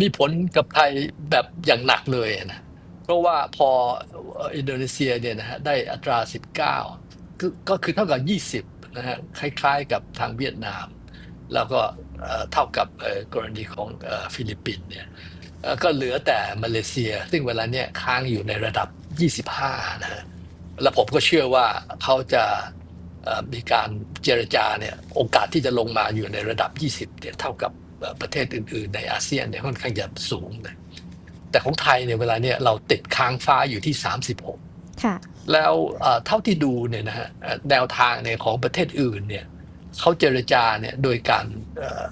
มีผลกับไทยแบบอย่างหนักเลยนะเพราะว่าพออินโดนีเซียเนี่ยนะฮะได้อัตรา 19 ก็คือเท่ากับ 20นะฮะคล้ายๆกับทางเวียดนาม แล้วก็เท่ากับกรณีของฟิลิปปินส์เนี่ยก็เหลือแต่มาเลเซีย ซึ่งเวลาเนี้ยค้างอยู่ในระดับ 25 นะฮะแล้วผมก็เชื่อว่าเขาจะมีการเจรจาเนี่ยโอกาสที่จะลงมาอยู่ในระดับ 20เนี่ยเท่ากับ ประเทศอื่นๆ ในอาเซียนเนี่ยค่อนข้างจะสูงเลยแต่ของไทยเนี่ยเวลาเนี้ยเราติดค้างฟ้าอยู่ที่ 36ค่ะแล้วเอ่อเท่าที่ดูเนี่ยนะฮะเอ่อแนวทางเนี่ยของประเทศอื่นเนี่ยเขาเจรจาเนี่ยโดยการเอ่อ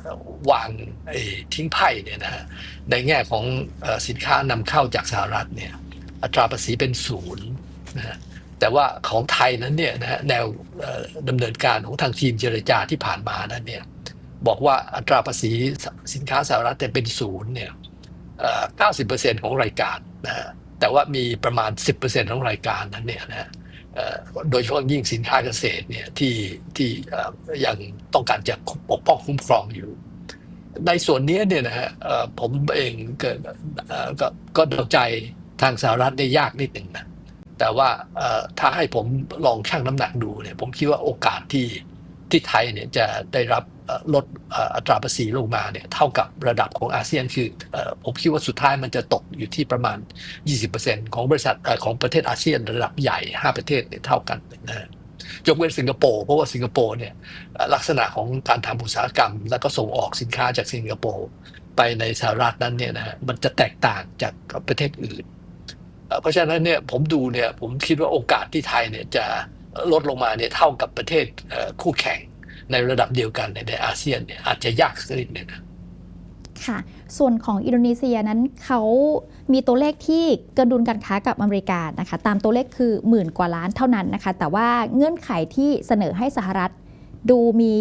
วางไอ้ทิ้งไพ่เนี่ยนะฮะในแง่ของเอ่อสินค้านำเข้าจากสหรัฐเนี่ยอัตราภาษีเป็นศูนย์นะฮะแต่ว่าของไทยนั้นเนี่ยนะฮะแนวเอ่อดำเนินการของทางทีมเจรจาที่ผ่านมานั้นเนี่ย บอกว่าอัตราภาษีสินค้าสหรัฐแต่เป็นศูนย์เนี่ยเอ่อ90%ของรายการนะฮะแต่ว่ามีประมาณ 10%ของรายการนั้นเนี่ยนะโดยเฉพาะยิ่งสินค้าเกษตรเนี่ยที่ที่ยังต้องการจะปกป้องคุ้มครองอยู่ ในส่วนนี้เนี่ยนะฮะผมเองก็เอ่อก็ก็เดใจทางสหรัฐได้ยากนิดหนึ่งนะแต่ว่าถ้าให้ผมลองชั่งน้ำหนักดูเนี่ยผมคิดว่าโอกาสที่ที่ไทยเนี่ยจะได้รับ ลดอัตราภาษีลงมาเนี่ยเท่ากับระดับของอาเซียนคือผมคิดว่าสุดท้ายมันจะตกอยู่ที่ประมาณ 20%ของบริษัทของประเทศอาเซียนระดับใหญ่ 5 ประเทศเนี่ยเท่ากันนะฮะยกเว้นสิงคโปร์เพราะว่าสิงคโปร์เนี่ยลักษณะของการทำอุตสาหกรรม แล้วก็ส่งออกสินค้าจากสิงคโปร์ไปในสหรัฐนั้นเนี่ยนะฮะมันจะแตกต่างจากประเทศอื่น เพราะฉะนั้นเนี่ยผมดูเนี่ยผมคิดว่าโอกาสที่ไทยเนี่ยจะลดลงมาเนี่ยเท่ากับประเทศคู่แข่ง ในระดับเดียวกันในในอาเซียนเนี่ยอาจจะยากสักนิดหนึงนะค่ะ ส่วนของอินโดนีเซียนั้นเขามีตัวเลขที่เกระดุลการค้ากับอเมริกานะคะ ตามตัวเลขคือหมื่นกว่าล้านเท่านั้นนะคะ แต่ว่าเงื่อนไขที่เสนอให้สหรัฐดูมี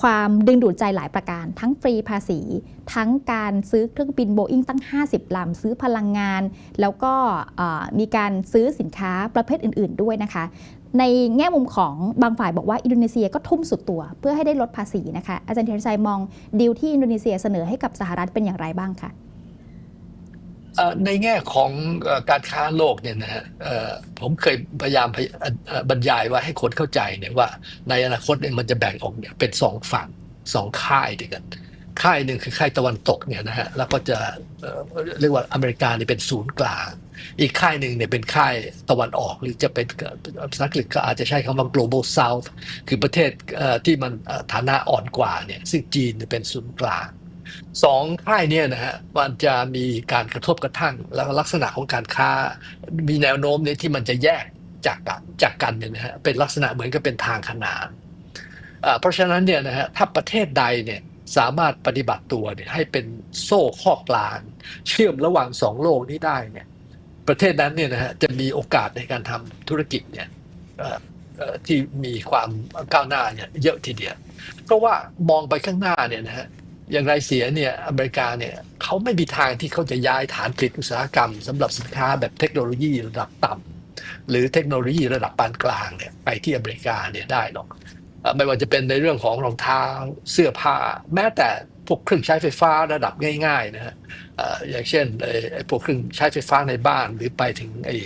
ความดึงดูดใจหลายประการ ทั้งฟรีภาษี ทั้งการซื้อเครื่องบินโบอิงตั้ง 50 ลำ ซื้อพลังงาน แล้วก็มีการซื้อสินค้าประเภทอื่น ๆ ด้วยนะคะ ในแง่มุมของบางฝ่ายบอกว่าอินโดนีเซียก็ทุ่มสุดตัว เพื่อให้ได้ลดภาษีนะคะอาจารย์เทียนชัยมองดีลที่อินโดนีเซียเสนอให้กับสหรัฐเป็นอย่างไรบ้างคะในแง่ของการค้าโลกเนี่ยนะฮะผมเคยพยายามบรรยายว่าให้คนเข้าใจเนี่ยว่า ในอนาคตเนี่ยมันจะแบ่งออกเนี่ยเป็นสองฝั่งสองค่ายด้วยกัน ค่ายหนึ่งคือค่ายตะวันตกเนี่ยนะฮะแล้วก็จะเอ่อเรียกว่าอเมริกาเนี่ยเป็นศูนย์กลาง อีกค่ายหนึ่งเนี่ยเป็นค่ายตะวันออก หรือจะเป็นภาษาอังกฤษก็อาจจะใช้คำว่า global south คือประเทศที่มันฐานะอ่อนกว่าเนี่ยซึ่งจีนเป็นศูนย์กลางสองค่ายเนี่ยนะฮะมันจะมีการกระทบกระทั่งแล้วลักษณะของการค้ามีแนวโน้มเนี่ยที่มันจะแยกจากกันจากกันเนี่ยนะฮะเป็นลักษณะเหมือนกับเป็นทางขนานเพราะฉะนั้นเนี่ยนะฮะถ้าประเทศใดเนี่ยสามารถปฏิบัติตัวเนี่ยให้เป็นโซ่ข้อกลาง เชื่อมระหว่างสองโลกนี้ได้เนี่ย ประเทศนั้นเนี่ยนะฮะจะมีโอกาสในการทำธุรกิจเนี่ยที่มีความก้าวหน้าเนี่ยเยอะทีเดียวเพราะว่ามองไปข้างหน้าเนี่ยนะฮะอย่างไรเสียเนี่ยอเมริกาเนี่ยเขาไม่มีทางที่เขาจะย้ายฐานผลิตอุตสาหกรรมสำหรับสินค้าแบบเทคโนโลยีระดับต่ำหรือเทคโนโลยีระดับปานกลางเนี่ยไปที่อเมริกาเนี่ยได้หรอกไม่ว่าจะเป็นในเรื่องของรองเท้าเสื้อผ้า แม้แต่ พวกเครื่องใช้ไฟฟ้าระดับง่ายๆนะฮะเอ่ออย่างเช่นไอ้ไอ้พวกเครื่องใช้ไฟฟ้าในบ้านหรือไปถึงไอ้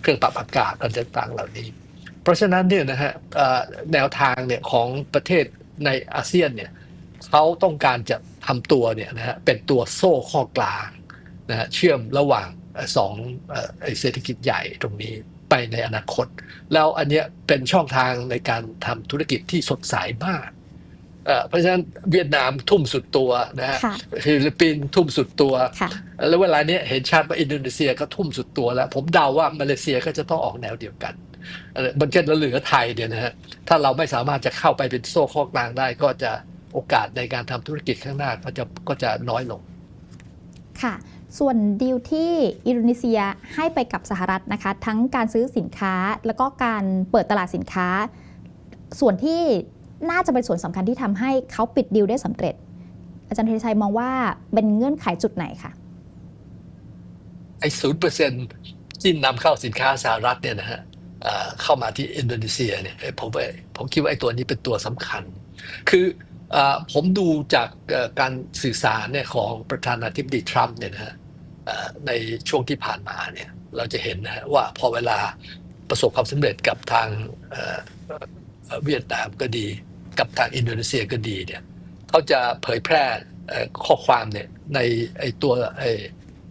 เครื่องปรับอากาศอะไรต่างๆเหล่านี้ เพราะฉะนั้นเนี่ยนะฮะเอ่อแนวทางเนี่ยของประเทศในอาเซียนเนี่ยเขาต้องการจะทำตัวเนี่ยนะฮะเป็นตัวโซ่ข้อกลางนะฮะเชื่อมระหว่างเอ่อสองเอ่อไอ้เศรษฐกิจใหญ่ตรงนี้ไปในอนาคต แล้วอันเนี้ยเป็นช่องทางในการทำธุรกิจที่สดใสมาก เอ่อเพราะฉะนั้นเวียดนามทุ่มสุดตัวนะฮะค่ะฟิลิปปินส์ทุ่มสุดตัวค่ะแล้วเวลาเนี้ยเห็นชัดว่าอินโดนีเซียก็ทุ่มสุดตัวแล้ว ผมเดาว่ามาเลเซียก็จะต้องออกแนวเดียวกันเอ่อมันก็เหลือไทยเนี่ยนะฮะถ้าเราไม่สามารถจะเข้าไปเป็นโซ่ข้อกลางได้ก็จะโอกาสในการทำธุรกิจข้างหน้าก็จะก็จะน้อยลง ค่ะ ส่วนดีลที่อินโดนีเซียให้ไปกับสหรัฐนะคะ ทั้งการซื้อสินค้าแล้วก็การเปิดตลาดสินค้า ส่วนที่ น่าจะเป็นส่วนสำคัญที่ทำให้เขาปิดดีลได้สำเร็จ อาจารย์เทชัยมองว่าเป็นเงื่อนไขจุดไหนคะไอ้ศูนย์เปอร์เซ็นที่นำเข้าสินค้าสหรัฐเนี่ยนะฮะเข้ามาที่อินโดนีเซียเนี่ยผมผมคิดว่าไอ้ตัวนี้เป็นตัวสำคัญ คือผมดูจากการสื่อสารเนี่ยของประธานาธิบดีทรัมป์เนี่ยนะฮะในช่วงที่ผ่านมาเนี่ยเราจะเห็นนะฮะว่าพอเวลาประสบความสำเร็จกับทางเวียดนามก็ดี กับทางอินโดนีเซียก็ดีเนี่ยเขาจะเผยแพร่เอ่อข้อความเนี่ยในไอตัวไอ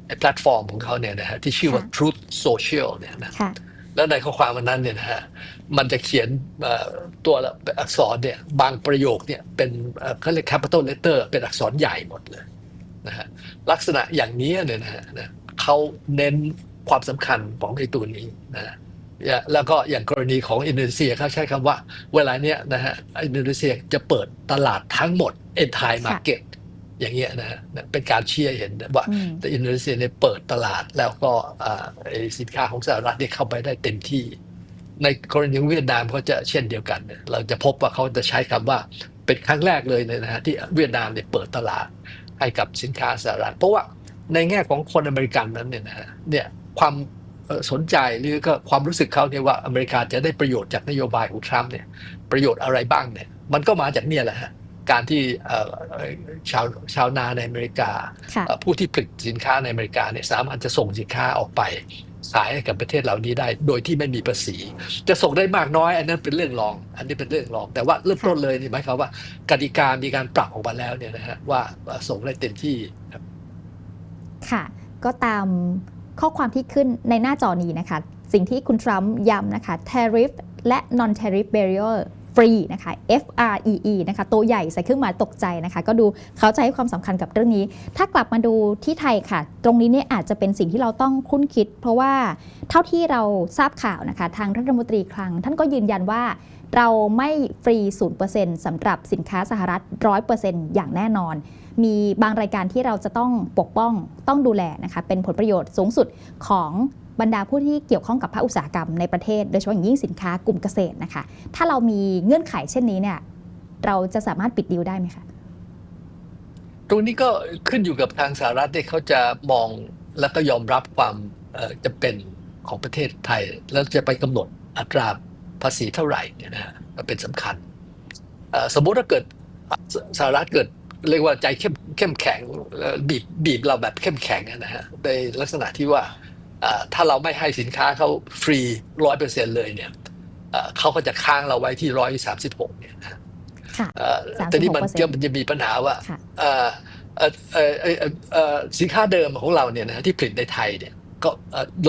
ไอแพลตฟอร์มของเขาเนี่ยนะฮะที่ชื่อว่าค่ะ Truth Social เนี่ยนะค่ะแล้วในข้อความวันนั้นเนี่ยนะฮะมันจะเขียนเอ่อตัวอักษรเนี่ยบางประโยคเนี่ยเป็นเอ่อเขาเรียก capital letter เป็นอักษรใหญ่หมดเลยนะฮะลักษณะอย่างนี้เนี่ยนะฮะนะเขาเน้นความสำคัญของไอ้ตัวนี้นะฮะอย่า แล้วก็อย่างกรณีของอินโดนีเซียเขาใช้คำว่า เวลาเนี้ยนะฮะอินโดนีเซียจะเปิดตลาดทั้งหมด entire ค่ะ market อย่างเงี้ยนะฮะเป็นการเชียร์เห็นว่าอืมแต่อินโดนีเซียเนี่ยเปิดตลาดแล้วก็อ่าไอ้สินค้าของสหรัฐเนี่ยเข้าไปได้เต็มที่ ในกรณีของเวียดนามเขาจะเช่นเดียวกันเนี่ยเราจะพบว่าเขาจะใช้คำว่าเป็นครั้งแรกเลยเนี่ยนะฮะที่เวียดนามเนี่ยเปิดตลาดให้กับสินค้าสหรัฐ เพราะว่าในแง่ของคนอเมริกันนั้นเนี่ยนะฮะเนี่ยความเอ่อ สนใจหรือก็ความรู้สึกเขาเนี่ยว่าอเมริกาจะได้ประโยชน์จากนโยบายของทรัมป์เนี่ยประโยชน์อะไรบ้างเนี่ยมันก็มาจากเนี่ยแหละฮะการที่เอ่อเอ่อชาวชาวนาในอเมริกาค่ะเอ่อผู้ที่ผลิตสินค้าในอเมริกาเนี่ยสามารถจะส่งสินค้าออกไปขายให้กับประเทศเหล่านี้ได้โดยที่ไม่มีภาษี จะส่งได้มากน้อย อันนั้นเป็นเรื่องรอง อันนี้เป็นเรื่องรอง แต่ว่าเริ่มต้นเลยนี่หมายความว่ากติกามีการปรับออกมาแล้วเนี่ยนะฮะว่าว่าส่งได้เต็มที่ครับ ค่ะ ก็ตาม ข้อความที่ขึ้นในหน้าจอนี้นะคะ สิ่งที่คุณทรัมป์ย้ำนะคะ tariff และ non tariff barrier ฟรีนะคะ F R E E นะคะ ตัวใหญ่ใส่เครื่องหมายตกใจนะคะ ก็ดูเขาจะให้ความสำคัญกับเรื่องนี้ ถ้ากลับมาดูที่ไทยค่ะ ตรงนี้เนี่ยอาจจะเป็นสิ่งที่เราต้องคุ้นคิด เพราะว่าเท่าที่เราทราบข่าวนะคะ ทางรัฐมนตรีคลัง ท่านก็ยืนยันว่าเราไม่ฟรี 0%สำหรับสินค้าสหรัฐ 100%อย่างแน่นอน มีบางรายการที่เราจะต้องปกป้องต้องดูแลนะคะเป็นผลประโยชน์สูงสุดของบรรดาผู้ที่เกี่ยวข้องกับภาคอุตสาหกรรมในประเทศ โดยเฉพาะอย่างยิ่งสินค้ากลุ่มเกษตรนะคะ ถ้าเรามีเงื่อนไขเช่นนี้เนี่ยเราจะสามารถปิดดีลได้ไหมคะตรงนี้ก็ขึ้นอยู่กับทางสหรัฐที่เขาจะมองแล้วก็ยอมรับความจำเป็นของประเทศไทย แล้วจะไปกำหนดอัตราภาษีเท่าไหร่เนี่ยนะฮะก็เป็นสำคัญ สมมุติถ้าเกิดสหรัฐเกิด เรียกว่าใจเข้มเข้มแข็งเอ่อบีบบีบเราแบบเข้มแข็งอะนะฮะในลักษณะที่ว่าเอ่อถ้าเราไม่ให้สินค้าเขาฟรีร้อยเปอร์เซ็นเลยเนี่ยเอ่อเขาก็จะค้างเราไว้ที่ร้อยสามสิบหกเนี่ยนะฮะค่ะเอ่อแต่นี่มัน36%จะมันจะมีปัญหาว่าค่ะเอ่อเอ่อเอ่อเอ่อเอ่อเอ่อสินค้าเดิมของเราเนี่ยนะที่ผลิตในไทยเนี่ยก็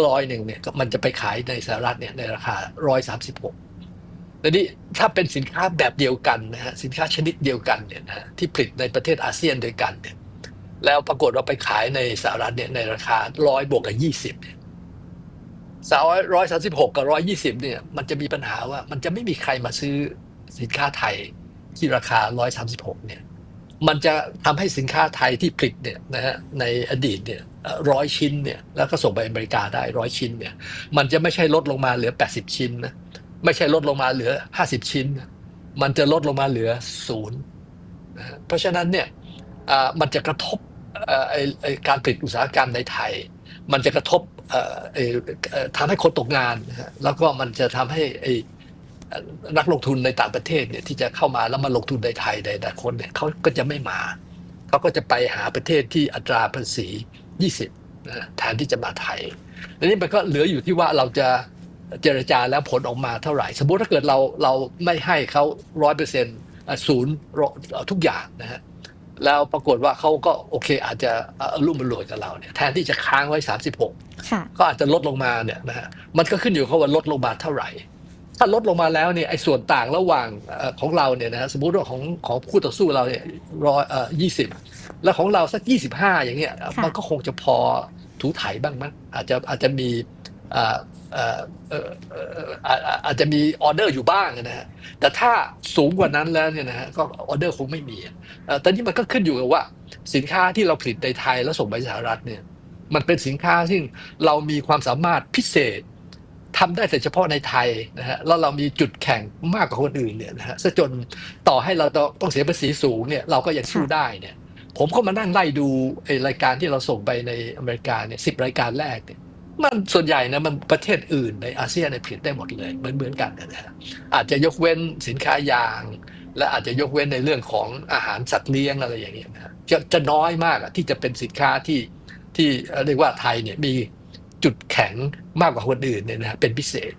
ร้อยหนึ่งเนี่ยก็มันจะไปขายในสหรัฐเนี่ยในราคาร้อยสามสิบหก แต่นี่ถ้าเป็นสินค้าแบบเดียวกันนะฮะสินค้าชนิดเดียวกันเนี่ยนะที่ผลิตในประเทศอาเซียนด้วยกันเนี่ยแล้วปรากฏว่าไปขายในสหรัฐเนี่ยในราคาร้อยบวกกับยี่สิบเนี่ยสาวร้อยสามสิบหกกับร้อยยี่สิบเนี่ยมันจะมีปัญหาว่ามันจะไม่มีใครมาซื้อสินค้าไทยที่ราคา136เนี่ยมันจะทำให้สินค้าไทยที่ผลิตเนี่ยนะฮะในอดีตเนี่ยร้อยชิ้นเนี่ยแล้วก็ส่งไปอเมริกาได้ร้อยชิ้นเนี่ยมันจะไม่ใช่ลดลงมาเหลือ80ชิ้นนะ ไม่ใช่ลดลงมาเหลือ 50 ชิ้น มันจะลดลงมาเหลือศูนย์เพราะฉะนั้นเนี่ยมันจะกระทบการผลิตอุตสาหกรรมในไทย มันจะกระทบทำให้คนตกงาน แล้วก็มันจะทำให้นักลงทุนในต่างประเทศเนี่ยที่จะเข้ามาแล้วมาลงทุนในไทยในอนาคตเนี่ยเขาก็จะไม่มา เขาก็จะไปหาประเทศที่อัตราภาษี 20แทนที่จะมาไทยทีนี้มันก็เหลืออยู่ที่ว่าเราจะ เจรจาแล้วผลออกมาเท่าไหร่ สมมติถ้าเกิดเราเราไม่ให้เขาร้อยเปอร์เซ็นต์ศูนย์ทุกอย่างนะฮะแล้วปรากฏว่าเขาก็โอเคอาจจะอรุ่มรวยกับเราเนี่ยแทนที่จะค้างไว้ 36ค่ะก็อาจจะลดลงมาเนี่ยนะฮะมันก็ขึ้นอยู่กับว่าลดลงมาเท่าไหร่ ถ้าลดลงมาแล้วเนี่ยไอ้ส่วนต่างระหว่างเอ่อของเราเนี่ยนะฮะสมมุติว่าของของคู่ต่อสู้เราเนี่ยร้อยเอ่อยี่สิบแล้วของเราสักยี่สิบห้าอย่างเงี้ยค่ะมันก็คงจะพอถูไถบ้างมั้งอาจจะอาจจะมีอ่า เอ่อเอ่อเอ่ออาอาอาจจะมีออเดอร์อยู่บ้างนะฮะแต่ถ้าสูงกว่านั้นแล้วเนี่ยนะฮะก็ออเดอร์คงไม่มีเอ่อตอนนี้มันก็ขึ้นอยู่กับว่า สินค้าที่เราผลิตในไทยแล้วส่งไปสหรัฐเนี่ยมันเป็นสินค้าซึ่งเรามีความสามารถพิเศษทำได้แต่เฉพาะในไทยนะฮะแล้วเรามีจุดแข่งมากกว่าคนอื่นเนี่ยนะฮะซะจนต่อให้เราต้องต้องเสียภาษีสูงเนี่ยเราก็ยังสู้ได้เนี่ย ผมก็มานั่งไล่ดูไอ้รายการที่เราส่งไปในอเมริกาเนี่ยสิบรายการแรกเนี่ย มันส่วนใหญ่นะมันประเทศอื่นในอาเซียนในยผลิตได้หมดเลยเหมือนเหมือนกันนะฮะอาจจะยกเว้นสินค้ายาง และอาจจะยกเว้นในเรื่องของอาหารสัตว์เลี้ยงอะไรอย่างเงี้ยนะฮะจะจะน้อยมากอะที่จะเป็นสินค้าที่ที่เอ่อเรียกว่าไทยเนี่ยมีจุดแข็งมากกว่าคนอื่นเนี่ยนะฮะเป็นพิเศษ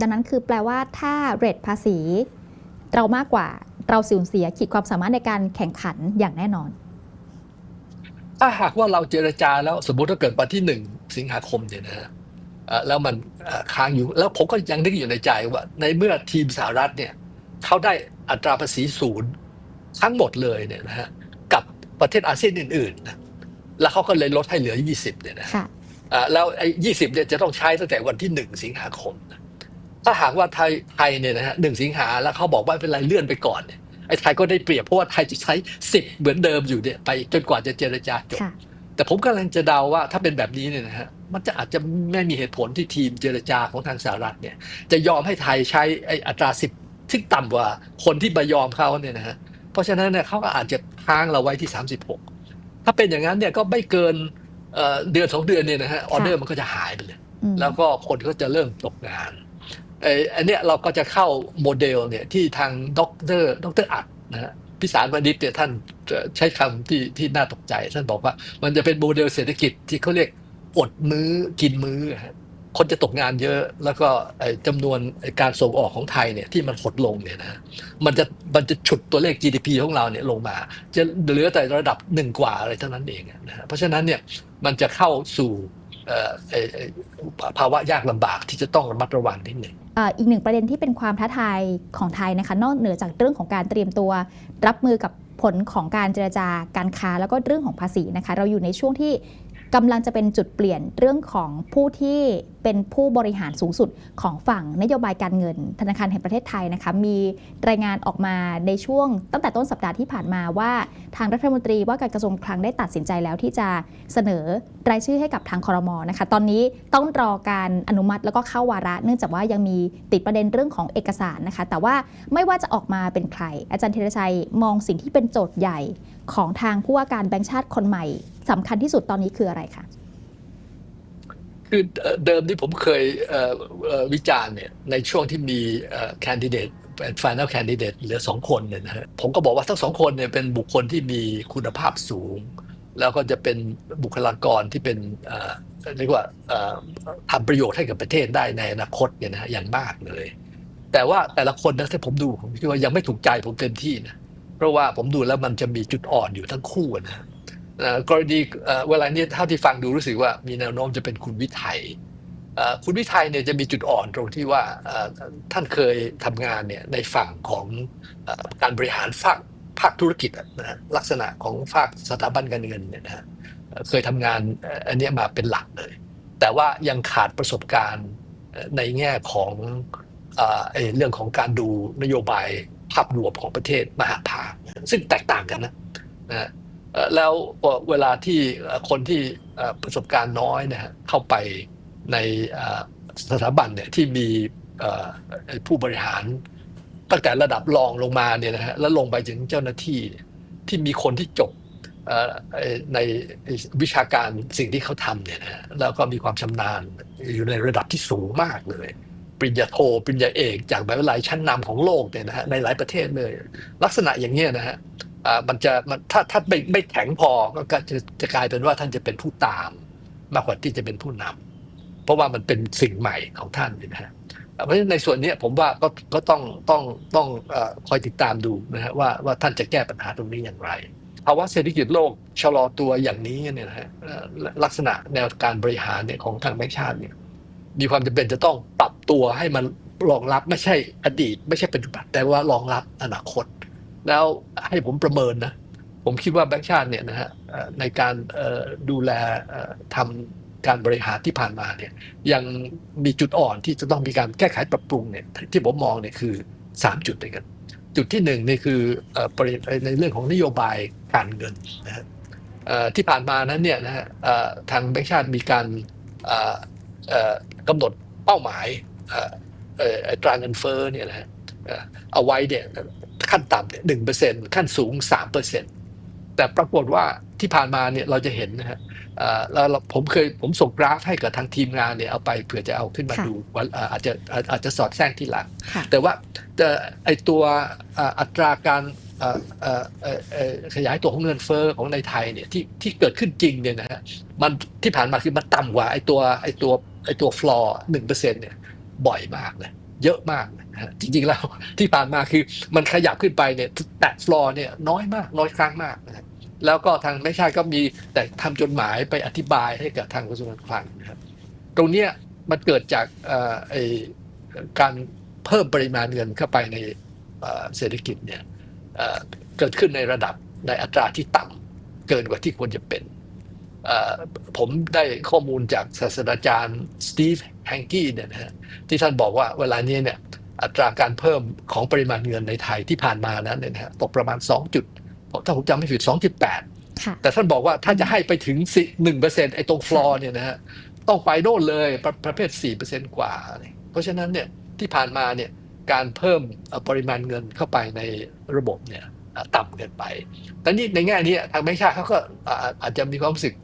ดังนั้นคือแปลว่าถ้าเรทภาษี เรามากกว่าเราสูญเสียขีดความสามารถในการแข่งขันอย่างแน่นอน ถ้าหากว่าเราเจรจาแล้วสมมุติถ้าเกิดวันที่หนึ่งสิงหาคมเนี่ยนะฮะเอ่อแล้วมันเอ่อค้างอยู่แล้วผมก็ยังนึกอยู่ในใจว่า ในเมื่อทีมสหรัฐเนี่ยเขาได้อัตราภาษีศูนย์ทั้งหมดเลยเนี่ยนะฮะกับประเทศอาเซียนอื่นๆนะแล้วเขาก็เลยลดให้เหลือ 20เนี่ยนะค่ะอ่าแล้วไอ้ยี่สิบเนี่ยจะต้องใช้ตั้งแต่วันที่หนึ่งสิงหาคมนะถ้าหากว่าไทยไทยเนี่ยนะฮะหนึ่งสิงหาแล้วเขาบอกว่าไม่เป็นไรเลื่อนไปก่อนเนี่ย ไอ้ไทยก็ได้เปรียบเพราะว่าไทยจะใช้สิบเหมือนเดิมอยู่เนี่ยไปจนกว่าจะเจรจาจบค่ะแต่ผมกำลังจะเดาว่าถ้าเป็นแบบนี้เนี่ยนะฮะมันจะอาจจะไม่มีเหตุผลที่ทีมเจรจาของทางสหรัฐเนี่ย จะยอมให้ไทยใช้ไอ้อัตราสิบซึ่งต่ำกว่าคนที่มายอมเขาเนี่ยนะฮะเพราะฉะนั้นเนี่ยเขาก็อาจจะค้างเราไว้ที่ 36 ถ้าเป็นอย่างนั้นเนี่ยก็ไม่เกินเอ่อเดือนสองเดือนเนี่ยนะฮะออเดอร์มันก็จะหายไปเลยอืมแล้วก็คนก็จะเริ่มตกงาน ไอ้อันเนี้ยเราก็จะเข้าโมเดลเนี่ยที่ทางด็อกเตอร์ด็อกเตอร์อัดนะฮะพิสารวณิชเนี่ยท่านใช้คำที่ที่น่าตกใจ ท่านบอกว่ามันจะเป็นโมเดลเศรษฐกิจที่เขาเรียกอดมื้อกินมื้อ คนจะตกงานเยอะ แล้วก็จำนวนการส่งออกของไทยเนี่ยที่มันหดลงเนี่ยนะฮะมันจะมันจะฉุดตัวเลข GDP ของเราเนี่ยลงมา จะเหลือแต่ระดับหนึ่งกว่าอะไรเท่านั้นเองนะฮะเพราะฉะนั้นเนี่ยมันจะเข้าสู่ ภาวะยากลำบากที่จะต้องระมัดระวังนิดหนึ่งอีกหนึ่งประเด็นที่เป็นความท้าทายของไทยนะคะ นอกเหนือจากเรื่องของการเตรียมตัว รับมือกับผลของการเจรจาการค้า แล้วก็เรื่องของภาษีนะคะ เราอยู่ในช่วงที่ กำลังจะเป็นจุดเปลี่ยนเรื่องของผู้ที่เป็นผู้บริหารสูงสุดของฝั่งนโยบายการเงิน ธนาคารแห่งประเทศไทยนะคะมีรายงานออกมาในช่วงตั้งแต่ต้นสัปดาห์ที่ผ่านมาว่า ทางรัฐมนตรีว่าการกระทรวงคลังได้ตัดสินใจแล้วที่จะเสนอรายชื่อให้กับทางคอรมอนะคะตอนนี้ต้องรอการอนุมัติแล้วก็เข้าวาระ เนื่องจากว่ายังมีติดประเด็นเรื่องของเอกสารนะคะ แต่ว่าไม่ว่าจะออกมาเป็นใคร อาจารย์ธีรชัยมองสิ่งที่เป็นโจทย์ใหญ่ของทางผู้ว่าการแบงก์ชาติคนใหม่ สำคัญที่สุดตอนนี้คืออะไรคะคือเดิมที่ผมเคยวิจารณ์เนี่ยในช่วงที่มีแคนดิเดตเป็น final candidate เหลือสองคนเนี่ยนะฮะผมก็บอกว่าทั้งสองคนเนี่ยเป็นบุคคลที่มีคุณภาพสูง แล้วก็จะเป็นบุคลากรที่เป็นเรียกว่าทำประโยชน์ให้กับประเทศได้ในอนาคตเนี่ยนะฮะอย่างมากเลย แต่ว่าแต่ละคนนะที่ผมดูผมคิดว่ายังไม่ถูกใจผมเต็มที่นะเพราะว่าผมดูแล้วมันจะมีจุดอ่อนอยู่ทั้งคู่นะ กรณีเวลานี้เท่าที่ฟังดูรู้สึกว่ามีแนวโน้มจะเป็นคุณวิทยคุณวิทัยเนี่ยจะมีจุดอ่อนตรงที่ว่าท่านเคยทำงานเนี่ยในฝั่งของอการบริหารภาคภาคธุรกิจนะฮะลักษณะของภาคสถาบันการเงินเนี่ยนะฮะเคยทำงานอันนี้มาเป็นหลักเลย แต่ว่ายังขาดประสบการณ์ในแง่ของเรื่องของการดูนโยบายภาพรวมของประเทศมหาภาคซึ่งแตกต่างกันนะนะ แล้วเวลาที่คนที่ประสบการณ์น้อยนะฮะเข้าไปในสถาบันเนี่ยที่มีผู้บริหารตั้งแต่ระดับรองลงมาเนี่ยนะฮะแล้วลงไปถึงเจ้าหน้าที่ที่มีคนที่จบในวิชาการสิ่งที่เขาทำเนี่ยนะแล้วก็มีความชำนาญอยู่ในระดับที่สูงมากเลย ปริญญาโทปริญญาเอก จากมหาวิทยาลัยชั้นนำของโลกเนี่ยนะฮะในหลายประเทศเลย ลักษณะอย่างเงี้ยนะฮะ มันจะมันถ้าถ้าไม่ไม่แข็งพอก็จะจะกลายเป็นว่าท่านจะเป็นผู้ตาม มากกว่าที่จะเป็นผู้นำเพราะว่ามันเป็นสิ่งใหม่ของท่านนะฮะเพราะฉะนั้นในส่วนนี้ผมว่าก็ก็ต้องต้องต้องอ่อคอยติดตามดูนะฮะว่าว่าท่านจะแก้ปัญหาตรงนี้อย่างไรภาวะเศรษฐกิจโลกชะลอตัวอย่างนี้เนี่ยนะฮะลักษณะแนวการบริหารเนี่ยของทางแบงก์ชาติเนี่ยมีความจำเป็นจะต้องปรับตัวให้มันรองรับไม่ใช่อดีต ไม่ใช่ปัจจุบันแต่ว่ารองรับอนาคต แล้วให้ผมประเมินนะ ผมคิดว่าแบงก์ชาติเนี่ยนะฮะในการดูแลทำการบริหารที่ผ่านมาเนี่ยยังมีจุดอ่อนที่จะต้องมีการแก้ไขปรับปรุงเนี่ยที่ผมมองเนี่ยคือ 3 จุดด้วยกัน จุดที่หนึ่งนี่คือในเรื่องของนโยบายการเงินนะฮะที่ผ่านมานั้นเนี่ยนะฮะทางแบงก์ชาติมีการกำหนดเป้าหมายเอ่อเอ่ออัตราเงินเฟ้อเนี่ยนะฮะ เอ่อเอาไว้เนี่ยขั้นต่ำเนี่ยหนึ่งเปอร์เซ็นขั้นสูงสามเปอร์เซ็นแต่ปรากฏว่าที่ผ่านมาเนี่ยเราจะเห็นนะฮะเอ่อแล้วเราผมเคยผมส่งกราฟให้กับทางทีมงานเนี่ยเอาไปเผื่อจะเอาขึ้นมาค่ะดูว่าเอ่ออาจจะอาจอาจจะสอดแทรกที่หลังค่ะแต่ว่าแต่ไอตัวเอ่ออัตราการเอ่อเอ่อเอ่อเอ่อขยายตัวของเงินเฟ้อของในไทยเนี่ยที่ที่เกิดขึ้นจริงเนี่ยนะฮะมันที่ผ่านมาคือมันต่ำกว่าไอตัวไอตัวไอตัวฟลอร์หนึ่งเปอร์เซ็นเนี่ยบ่อยมากเลยเยอะมากนะฮะ จริงๆแล้วที่ผ่านมาคือมันขยับขึ้นไปเนี่ยแตะฟลอร์เนี่ยน้อยมากน้อยครั้งมากนะฮะแล้วก็ทางไม่ใช่ก็มีแต่ทำจดหมายไปอธิบายให้กับทางกระทรวงการคลังนะครับตรงเนี้ยมันเกิดจากการเพิ่มปริมาณเงินเข้าไปในเศรษฐกิจเนี่ยเกิดขึ้นในระดับในอัตราที่ต่ำเกินกว่าที่ควรจะเป็นผมได้ข้อมูลจากศาสตราจารย์สตีฟแฮงกี้เนี่ยนะฮะที่ท่านบอกว่าเวลานี้เนี่ย อัตราการเพิ่มของปริมาณเงินในไทยที่ผ่านมานั้นเนี่ยนะฮะตกประมาณ 2 จุดถ้าผมจำไม่ผิด 2.8ค่ะแต่ท่านบอกว่าถ้าจะให้ไปถึงหนึ่งเปอร์เซ็นต์ไอ้ตรงฟลอร์เนี่ยนะฮะต้องไปโน่นเลยประประเภทสี่เปอร์เซ็นต์กว่าอะไรเพราะฉะนั้นเนี่ยที่ผ่านมาเนี่ยการเพิ่มเอ่อปริมาณเงินเข้าไปในระบบเนี่ยเอ่อต่ำเกินไป แต่นี่ในแง่นี้ทางแบงค์ชาติเขาก็อ่าอาจจะมีความรู้สึก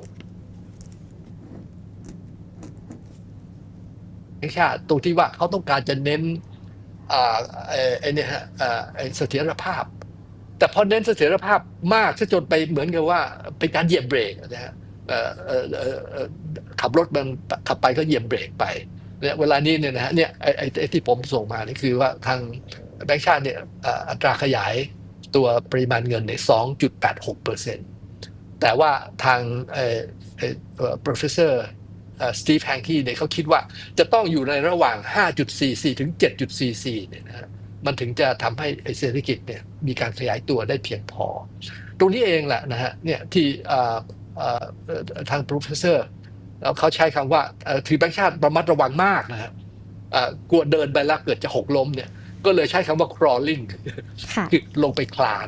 แบงค์ชาติตรงที่ว่าเขาต้องการจะเน้นอ่า ไอ้ไอ้นี่ฮะอ่าไอ้เสถียรภาพ แต่พอเน้นเสถียรภาพมากซะจนไปเหมือนกับว่าเป็นการเหยียบเบรกนะฮะขับรถมันขับไปก็เหยียบเบรกไปเนี่ยเวลานี้เนี่ยนะฮะเนี่ยไอ้ที่ผมส่งมานี่คือว่าทางแบงก์ชาติเนี่ยอัตราขยายตัวปริมาณเงินใน 2.86เปอร์เซ็นต์แต่ว่าทางเอ่อเอ่อเอ่อ professor สตีฟแฮงกี้เนี่ยเขาคิดว่าจะต้องอยู่ในระหว่าง 5.44 ถึง 7.44 เนี่ยนะฮะมันถึงจะทำให้ไอ้เศรษฐกิจเนี่ยมีการขยายตัวได้เพียงพอ ตรงนี้เองแหละนะฮะเนี่ยที่เอ่อเอ่อเอ่อทาง professor แล้วเขาใช้คำว่าเอ่อถือแบงค์ชาติระมัดระวังมากนะฮะเอ่อกลัวเดินไปแล้วเกิดจะหกล้มเนี่ยก็เลยใช้คำว่า crawling ค่ะคือลงไปคลาน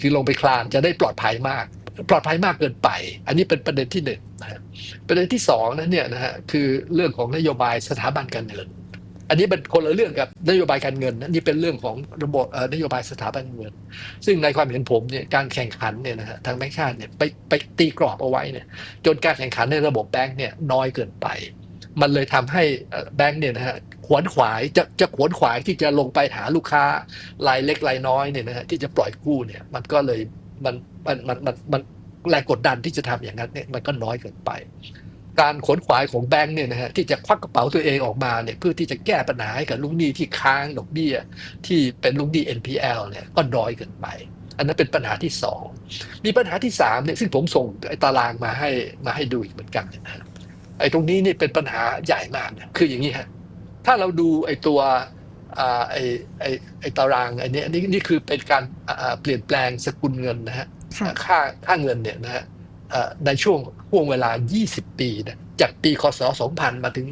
คือลงไปคลานจะได้ปลอดภัยมาก ปลอดภัยมากเกินไป อันนี้เป็นประเด็นที่หนึ่งนะประเด็นที่สองนั้นเนี่ยนะฮะคือเรื่องของนโยบายสถาบันการเงิน อันนี้เป็นคนละเรื่องกับนโยบายการเงินนะนี่เป็นเรื่องของระบบนโยบายสถาบันเงิน ซึ่งในความเห็นผมเนี่ยการแข่งขันเนี่ยนะฮะทางแบงก์ชาติเนี่ยไปไปตีกรอบเอาไว้เนี่ยจนการแข่งขันในระบบแบงก์เนี่ยน้อยเกินไป มันเลยทำให้แบงก์เนี่ยนะฮะขวนขวายจะจะขวนขวายที่จะลงไปหาลูกค้ารายเล็กรายน้อยเนี่ยนะฮะที่จะปล่อยกู้เนี่ยมันก็เลย มันมันมันมันมันแรงกดดันที่จะทำอย่างนั้นเนี่ยมันก็น้อยเกินไป การขนขวายของแบงก์เนี่ยนะฮะที่จะควักกระเป๋าตัวเองออกมาเนี่ยเพื่อที่จะแก้ปัญหาให้กับลูกหนี้ที่ค้างดอกเบี้ยที่เป็นลูกหนี้ NPL เนี่ยก็น้อยเกินไป อันนั้นเป็นปัญหาที่สองมีปัญหาที่สามเนี่ยซึ่งผมส่งไอ้ตารางมาให้มาให้ดูอีกเหมือนกันนะฮะไอ้ตรงนี้นี่เป็นปัญหาใหญ่มากนะคืออย่างนี้ฮะถ้าเราดูไอ้ตัว ไอ้ไอ้ไอ้ตารางไอ้นี้นี่นี่คือเป็นการอ่าเปลี่ยนแปลงสกุลเงินนะฮะค่ะค่าค่าเงินเนี่ยนะฮะเอ่อในช่วงห่วงเวลา 20 ปีนะจากปีคศ 2000 มาถึง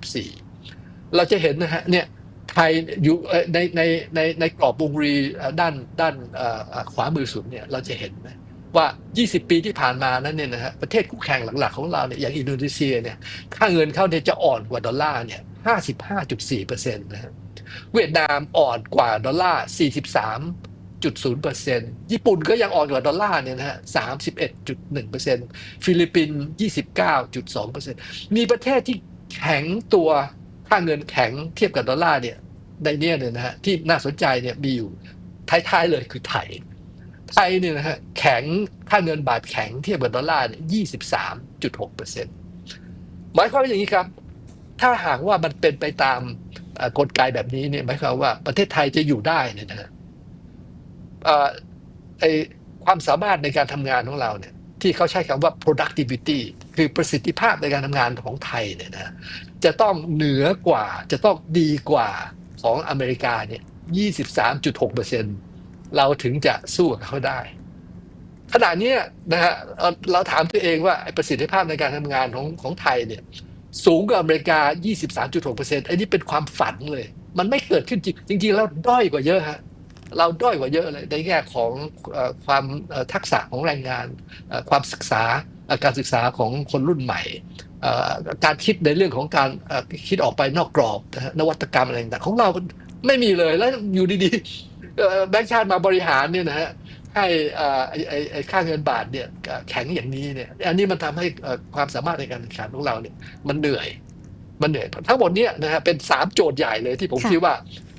2024 เราจะเห็นนะฮะเนี่ยไทยอยู่เอ่อในในในในกรอบวงรีเอ่อด้านด้านเอ่อเอ่อขวามือสุดเนี่ยเราจะเห็นนะว่า 20 ปีที่ผ่านมานั้นเนี่ยนะฮะประเทศคู่แข่งหลัก ๆ ของเราเนี่ยอย่างอินโดนีเซียเนี่ยค่าเงินเขาเนี่ยจะอ่อนกว่าดอลลาร์เนี่ย55.4%นะฮะ เวียดนามอ่อนกว่าดอลลาร์ 43จุดศูนย์เปอร์เซ็นต์ญี่ปุ่นก็ยังอ่อนกว่าดอลลาร์เนี่ยนะฮะสามสิบเอ็ดจุดหนึ่งเปอร์เซ็นต์ฟิลิปปินส์ยี่สิบเก้าจุดสองเปอร์เซ็นต์มีประเทศที่แข็งตัวค่าเงินแข็งเทียบกับดอลลาร์เนี่ยในเนี้ยเนี่ยนะฮะที่น่าสนใจเนี่ยมีอยู่ท้ายๆเลยคือไทย ไทยเนี่ยนะฮะแข็งค่าเงินบาทแข็งเทียบกับดอลลาร์เนี่ยยี่สิบสามจุดหกเปอร์เซ็นต์หมายความว่าอย่างนี้ครับ ถ้าหากว่ามันเป็นไปตาม กลไกแบบนี้เนี่ยหมายความว่าประเทศไทยจะอยู่ได้เนี่ยนะไอความสามารถในการทำงานของเราเนี่ย ที่เขาใช้คำว่า productivity คือประสิทธิภาพในการทำงานของไทยเนี่ยนะจะต้องเหนือกว่าจะต้องดีกว่าของอเมริกาเนี่ย23.6เปอร์เซ็นเราถึงจะสู้กับเขาได้ ขณะนี้นะฮะเราถามตัวเองว่าประสิทธิภาพในการทำงานของของไทยเนี่ย สูงกว่าอเมริกา 23.6เปอร์เซ็นต์ไอ้นี่เป็นความฝันเลย มันไม่เกิดขึ้นจริงจริงๆแล้วด้อยกว่าเยอะฮะเราด้อยกว่าเยอะเลยในแง่ของอความทักษะของแรงงาน ความศึกษาการศึกษาของคนรุ่นใหม่ การคิดในเรื่องของการคิดออกไปนอกกรอบ นวัตกรรมอะไรต่างๆของเราไม่มีเลยแล้วอยู่ดีๆแบงค์ชาติมาบริหารเนี่ยนะฮะ ให้เอ่อไอ้ไอ้ไอ้ค่าเงินบาทเนี่ยเอ่อแข็งอย่างนี้เนี่ย อันนี้มันทำให้เอ่อความสามารถในการแข่งขันของเราเนี่ย มันเหนื่อย มันเหนื่อย ทั้งหมดเนี่ยนะฮะเป็นสามโจทย์ใหญ่เลยที่ผมค่ะคิดว่า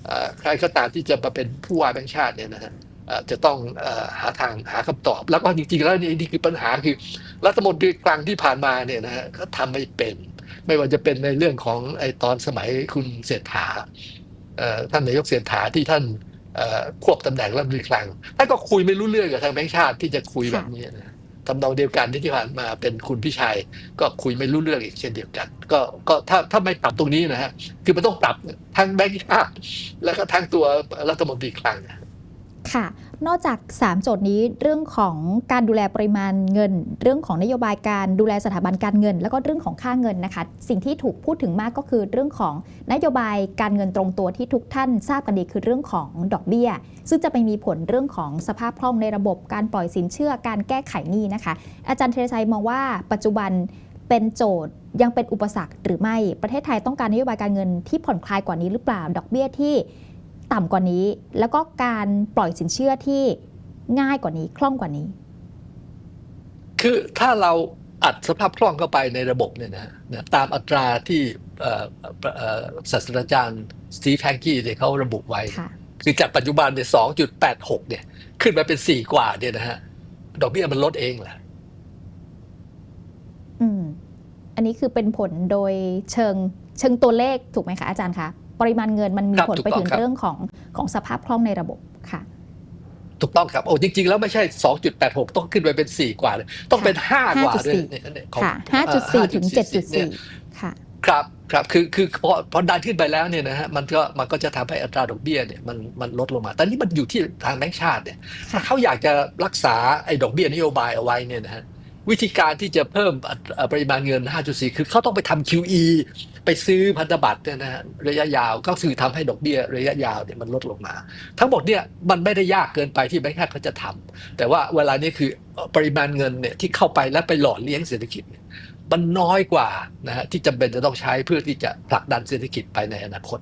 เอ่อใครก็ตามที่จะมาเป็นผู้ว่าแบงค์ชาติเนี่ยนะฮะเอ่อจะต้องเอ่อหาทางหาคำตอบ แล้วก็จริงๆแล้วนี่นี่คือปัญหาคือรัฐมนตรีคลังที่ผ่านมาเนี่ยนะฮะก็ทำไม่เป็น ไม่ว่าจะเป็นในเรื่องของไอ้ตอนสมัยคุณเศรษฐาเอ่อท่านนายกเศรษฐาที่ท่านเอ่อ ควบตำแหน่งรัฐมนตรีคลังท่านก็คุยไม่รู้เรื่องกับทางแบงค์ชาติที่จะคุยแบบนี้นะทำนองเดียวกันที่ที่ผ่านมาเป็นคุณพิชัย ก็คุยไม่รู้เรื่องอีกเช่นเดียวกัน ก็ก็ถ้าถ้าไม่ปรับตรงนี้นะฮะคือมันต้องปรับทั้งแบงค์ชาติแล้วก็ทั้งตัวรัฐมนตรีคลังค่ะ นอกจาก 3 โจทย์นี้เรื่องของการดูแลปริมาณเงิน เรื่องของนโยบายการดูแลสถาบันการเงิน แล้วก็เรื่องของค่าเงินนะคะ สิ่งที่ถูกพูดถึงมากก็คือเรื่องของนโยบายการเงินตรงตัวที่ทุกท่านทราบกันดีคือเรื่องของดอกเบี้ย ซึ่งจะไปมีผลเรื่องของสภาพคล่องในระบบการปล่อยสินเชื่อการแก้ไขหนี้นะคะ อาจารย์เทเรชัยมองว่าปัจจุบันเป็นโจทย์ยังเป็นอุปสรรคหรือไม่ประเทศไทยต้องการนโยบายการเงินที่ผ่อนคลายกว่านี้หรือเปล่า ดอกเบี้ยที่ ต่ำกว่านี้ แล้วก็การปล่อยสินเชื่อที่ง่ายกว่านี้คล่องกว่านี้ คือถ้าเราอัดสภาพคล่องเข้าไปในระบบเนี่ยนะนะตามอัตราที่เอ่อเอ่อศาสตราจารย์สตีฟแฮงกี้เนี่ยเขาระบุไว้ค่ะคือจากปัจจุบันเนี่ย2.86เนี่ย ขึ้นมาเป็น4กว่าเนี่ยนะฮะ ดอกเบี้ยมันลดเองแหละอืม อันนี้คือเป็นผลโดยเชิงเชิงตัวเลขถูกไหมคะอาจารย์คะ ปริมาณเงินมันมีครับผลถูกไปต้องถึงครับเรื่องของของสภาพคล่องในระบบค่ะ ถูกต้องครับ โอ้จริง ๆ แล้วไม่ใช่ 2.86 ต้องขึ้นไปเป็น 4 กว่าเลยต้องเป็น 5 กว่าด้วย5.4เนี่ยเนี่ยของค่ะเอ่อ5.4 ถึงเนี่ย7.4 ค่ะ ครับครับคือคือพอพอดันขึ้นไปแล้วเนี่ยนะฮะมันก็มันก็จะทำให้อัตราดอกเบี้ยเนี่ยมันมันลดลงมา แต่นี่มันอยู่ที่ทางแบงก์ชาติเนี่ยค่ะถ้าเขาอยากจะรักษาไอ้ดอกเบี้ยนโยบายเอาไว้เนี่ยนะฮะ วิธีการที่จะเพิ่มปริมาณเงิน 5.4 คือเขาต้องไปทำ QE ไปซื้อพันธบัตรเนี่ยนะฮะระยะยาวก็คือทำให้ดอกเบี้ยระยะยาวเนี่ยมันลดลงมา ทั้งหมดเนี่ยมันไม่ได้ยากเกินไปที่แบงก์ชาติเขาจะทำแต่ว่าเวลานี้คือปริมาณเงินเนี่ยที่เข้าไปแล้วไปหล่อเลี้ยงเศรษฐกิจมันน้อยกว่านะฮะที่จำเป็นจะต้องใช้เพื่อที่จะผลักดันเศรษฐกิจไปในอนาคต